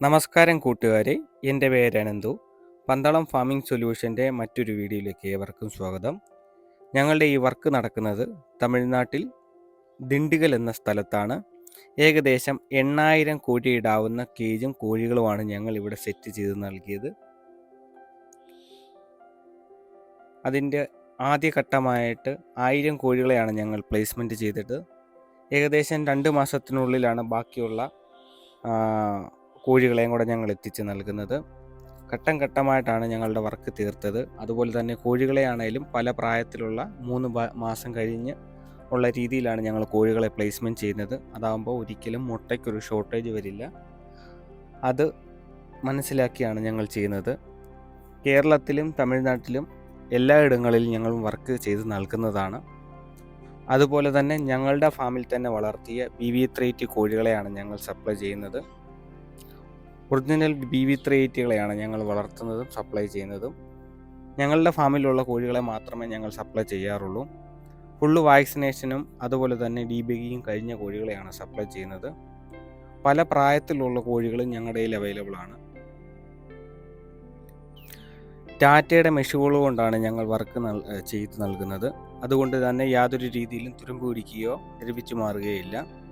നമസ്കാരം കൂട്ടുകാരെ എന്റെ പേര് അനന്തു. പന്തളം ഫാമിംഗ് സൊല്യൂഷന്റെ മറ്റൊരു വീഡിയോയിലേക്ക് ഏവർക്കും സ്വാഗതം. ഞങ്ങളുടെ ഈ വർക്ക് നടക്കുന്നത് തമിഴ്നാട്ടിൽ ദിണ്ടിഗൽ എന്ന സ്ഥലത്താണ്. ഏകദേശം എണ്ണായിരം കോഴിയിടാവുന്ന കേജും കോഴികളുമാണ് ഞങ്ങൾ ഇവിടെ സെറ്റ് ചെയ്ത് നൽകിയത്. അതിന്റെ ആദ്യഘട്ടമായിട്ട് ആയിരം കോഴികളെയാണ് ഞങ്ങൾ പ്ലേസ്മെന്റ് ചെയ്തിട്ട് ഏകദേശം രണ്ട് മാസത്തിനുള്ളിലാണ് ബാക്കിയുള്ള കോഴികളെയും കൂടെ ഞങ്ങൾ എത്തിച്ച് നൽകുന്നത്. ഘട്ടം ഘട്ടമായിട്ടാണ് ഞങ്ങളുടെ വർക്ക് തീർത്തത്. അതുപോലെ തന്നെ കോഴികളെയാണേലും പല പ്രായത്തിലുള്ള മൂന്ന് മാസം കഴിഞ്ഞ് ഉള്ള രീതിയിലാണ് ഞങ്ങൾ കോഴികളെ പ്ലേസ്മെന്റ് ചെയ്യുന്നത്. അതാകുമ്പോൾ ഒരിക്കലും മുട്ടയ്ക്കൊരു ഷോർട്ടേജ് വരില്ല. അത് മനസ്സിലാക്കിയാണ് ഞങ്ങൾ ചെയ്യുന്നത്. കേരളത്തിലും തമിഴ്നാട്ടിലും എല്ലായിടങ്ങളിലും ഞങ്ങൾ വർക്ക് ചെയ്ത് നൽകുന്നതാണ്. അതുപോലെ തന്നെ ഞങ്ങളുടെ ഫാമിൽ തന്നെ വളർത്തിയ ബി വി കോഴികളെയാണ് ഞങ്ങൾ സപ്ലൈ ചെയ്യുന്നത്. ഒറിജിനൽ ബി വി ത്രീ എയ്റ്റികളെയാണ് ഞങ്ങൾ വളർത്തുന്നതും സപ്ലൈ ചെയ്യുന്നതും. ഞങ്ങളുടെ ഫാമിലുള്ള കോഴികളെ മാത്രമേ ഞങ്ങൾ സപ്ലൈ ചെയ്യാറുള്ളൂ. ഫുള്ള് വാക്സിനേഷനും അതുപോലെ തന്നെ ഡി ബിയും കഴിഞ്ഞ കോഴികളെയാണ് സപ്ലൈ ചെയ്യുന്നത്. പല പ്രായത്തിലുള്ള കോഴികളും ഞങ്ങളുടെ കയ്യിൽ അവൈലബിൾ ആണ്. ടാറ്റയുടെ മെഷുകൾ കൊണ്ടാണ് ഞങ്ങൾ വർക്ക് നൽ ചെയ്ത് നൽകുന്നത്. അതുകൊണ്ട് തന്നെ യാതൊരു രീതിയിലും തുരുമ്പ് പിടിക്കുകയോ ദ്രവിച്ചു മാറുകയില്ല.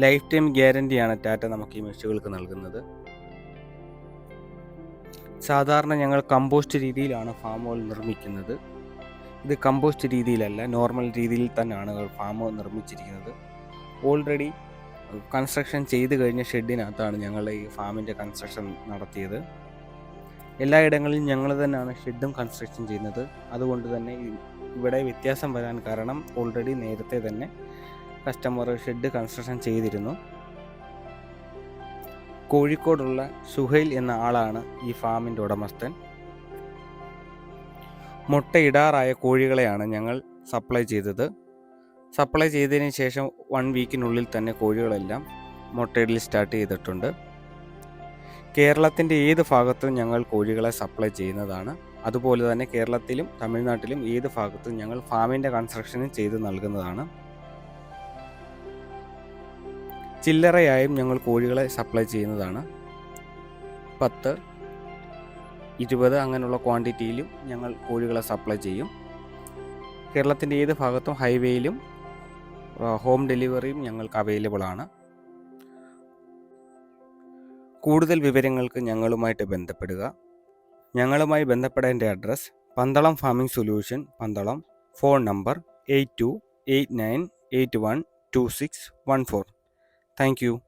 ലൈഫ് ടൈം ഗ്യാരന്റിയാണ് ടാറ്റ നമുക്ക് ഈ മെഷീനുകൾക്ക് നൽകുന്നത്. സാധാരണ ഞങ്ങൾ കമ്പോസ്റ്റ് രീതിയിലാണ് ഫാം ഓയിൽ നിർമ്മിക്കുന്നത്. ഇത് കമ്പോസ്റ്റ് രീതിയിലല്ല നോർമൽ രീതിയിൽ തന്നെയാണ് ഫാം ഓയിൽ നിർമ്മിച്ചിരിക്കുന്നത്. ഓൾറെഡി കൺസ്ട്രക്ഷൻ ചെയ്ത് കഴിഞ്ഞ ഷെഡിനകത്താണ് ഞങ്ങൾ ഈ ഫാമിന്റെ കൺസ്ട്രക്ഷൻ നടത്തിയത്. എല്ലായിടങ്ങളിലും ഞങ്ങൾ തന്നെയാണ് ഷെഡും കൺസ്ട്രക്ഷൻ ചെയ്യുന്നത്. അതുകൊണ്ട് തന്നെ ഇവിടെ വ്യത്യാസം വരാൻ കാരണം ഓൾറെഡി നേരത്തെ തന്നെ കസ്റ്റമർ ഷെഡ് കൺസ്ട്രക്ഷൻ ചെയ്തിരുന്നു. കോഴിക്കോടുള്ള സുഹൈൽ എന്ന ആളാണ് ഈ ഫാമിന്റെ ഉടമസ്ഥൻ. മുട്ടയിടാറായ കോഴികളെയാണ് ഞങ്ങൾ സപ്ലൈ ചെയ്തത്. സപ്ലൈ ചെയ്തതിന് ശേഷം വൺ വീക്കിനുള്ളിൽ തന്നെ കോഴികളെല്ലാം മുട്ടയിടൽ സ്റ്റാർട്ട് ചെയ്തിട്ടുണ്ട്. കേരളത്തിന്റെ ഏത് ഭാഗത്തും ഞങ്ങൾ കോഴികളെ സപ്ലൈ ചെയ്യുന്നതാണ്. അതുപോലെ തന്നെ കേരളത്തിലും തമിഴ്നാട്ടിലും ഏത് ഭാഗത്തും ഞങ്ങൾ ഫാമിന്റെ കൺസ്ട്രക്ഷനും ചെയ്ത് നൽകുന്നതാണ്. ചില്ലറയായും ഞങ്ങൾ കോഴികളെ സപ്ലൈ ചെയ്യുന്നതാണ്. പത്ത് ഇരുപത് അങ്ങനെയുള്ള ക്വാണ്ടിറ്റിയിലും ഞങ്ങൾ കോഴികളെ സപ്ലൈ ചെയ്യും. കേരളത്തിന്റെ ഏത് ഭാഗത്തും ഹൈവേയിലും ഹോം ഡെലിവറിയും ഞങ്ങൾക്ക് അവൈലബിൾ ആണ് കൂടുതൽ വിവരങ്ങൾക്ക് ഞങ്ങളുമായിട്ട് ബന്ധപ്പെടുക. ഞങ്ങളുമായി ബന്ധപ്പെടേണ്ട address Pandalam farming solution Pandalam phone number eight two eight nine eight one two six one four. Thank you.